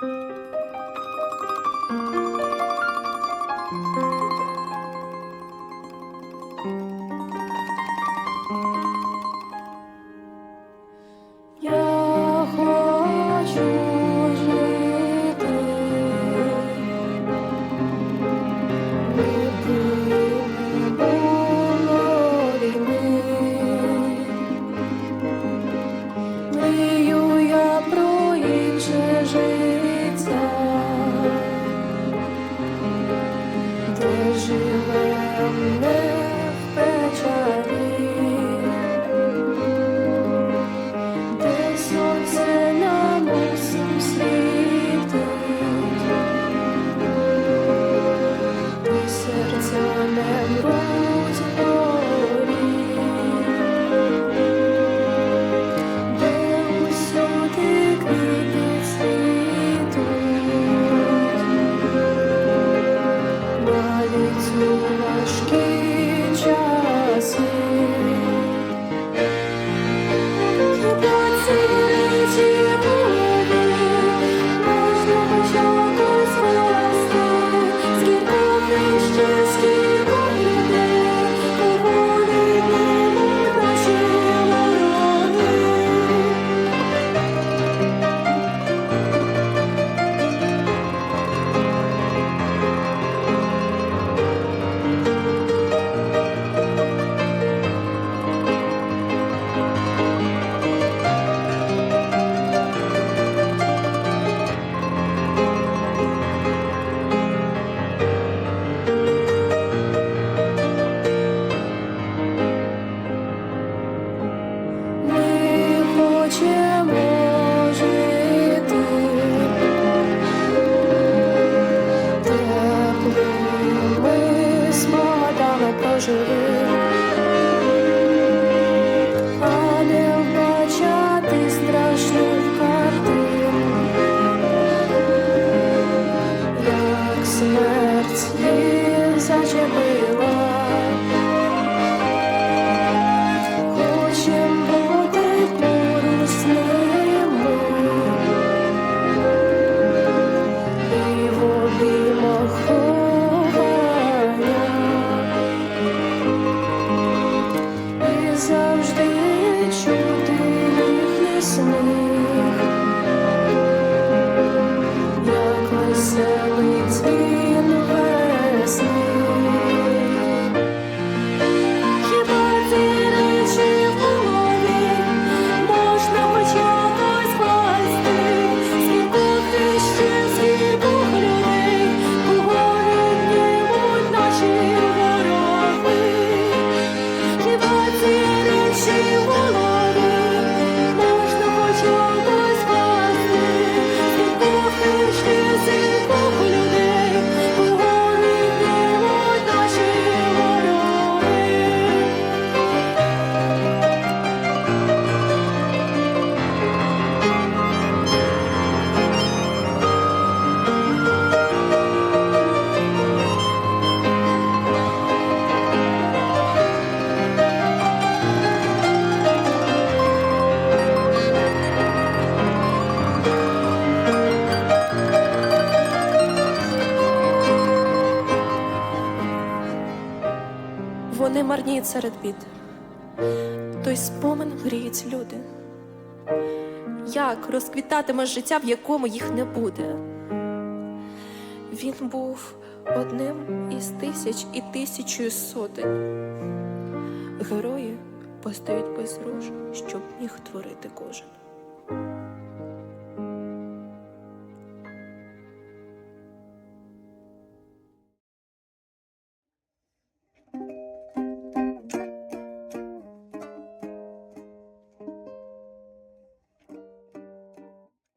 Música children. марніє серед бід, той спомин гріють люди, як розквітатиме життя, в якому їх не буде. Він був одним із тисяч і тисячою сотень. Герої постають без руж, щоб міг творити кожен.